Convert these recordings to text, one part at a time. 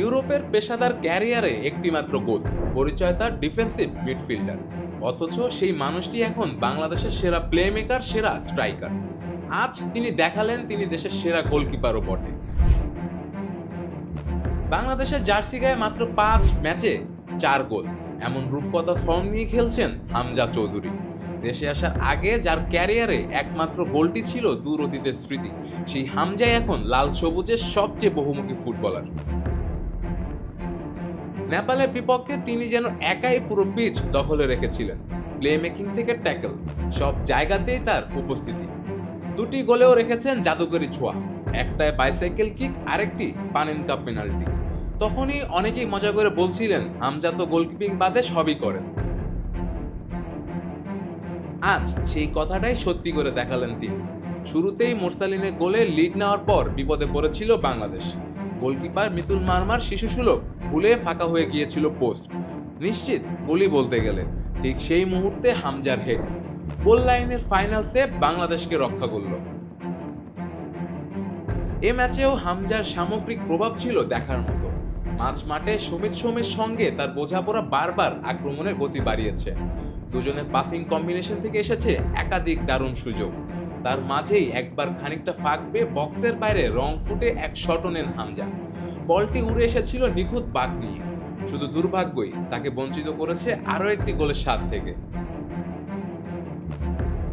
ইউরোপের পেশাদার ক্যারিয়ারে একটিমাত্র গোল, পরিচয় তার ডিফেন্সিভ মিডফিল্ডার। অথচ সেই মানুষটি এখন বাংলাদেশের সেরা প্লেমেকার সেরা স্ট্রাইকার আজ তিনি দেখালেন তিনি দেশের সেরা গোলকিপারও বটে। বাংলাদেশের জার্সি গায়ে মাত্র পাঁচ ম্যাচে চার গোল, এমন রূপকথা ফর্ম নিয়ে খেলছেন হামজা চৌধুরী। দেশে আসার আগে যার ক্যারিয়ারে একমাত্র গোলটি ছিল দূর অতীতের স্মৃতি, সেই হামজাই এখন লাল সবুজের সবচেয়ে বহুমুখী ফুটবলার। নেপালের বিপক্ষে তিনি যেন একাই পুরো পিচ দখলে রেখেছিলেন। প্লে মেকিং থেকে ট্যাকল সব জায়গাতেই তার উপস্থিতি। দুটি গোলেও রেখেছেন জাদুকরি ছোঁয়া, একটায় বাইসাইকেল কিক আরেকটি পানেন কাপ পেনাল্টি তখনই অনেকেই মজা করে বলছিলেন, হামজা তো গোলকিপিং বাদে সবই করেন। আজ সেই কথাটাই সত্যি করে দেখালেন তিনি। শুরুতেই মোরসালিনের গোলে লিড নেওয়ার পর বিপদে পড়েছিল বাংলাদেশ। গোলকিপার মিতুল মারমার শিশু সুলভ ভুলে ফাঁকা হয়ে গিয়েছিল পোস্ট। নিশ্চিত গোলই বলতে গেলে, ঠিক সেই মুহূর্তে হামজার হেড গোল লাইনের ফাইনাল সেভ বাংলাদেশকে রক্ষা করল। এ ম্যাচেও হামজার সামগ্রিক প্রভাব ছিল দেখার মতো। মাঝ মাঠে সমিত সোমের সঙ্গে তার বোঝাপড়া বারবার আক্রমণের গতি বাড়িয়েছে। দুজনের পাসিং কম্বিনেশন থেকে এসেছে একাধিক দারুণ সুযোগ। তার মাঝেই একবার খানিকটা ফাঁক পেয়ে বক্সের বাইরে রং ফুটে এক শট নেন হামজা। বলটি উড়ে এসেছিল নিখুঁত বাঘ নিয়ে। শুধু দুর্ভাগ্যই তাকে বঞ্চিত করেছে আরও একটি গোলের স্বাদ থেকে।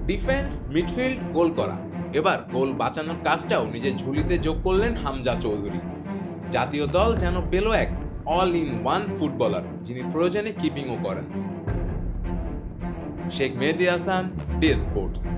ডিফেন্স, মিডফিল্ড, গোল করা। এবার গোল বাঁচানোর কাজটাও নিজের ঝুলিতে যোগ করলেন হামজা চৌধুরী। জাতীয় দল যেন পেল এক অল ইন ওয়ান ফুটবলার, যিনি প্রয়োজনে কিপিংও করেন। Sheikh Mehedi Hasan, D sports.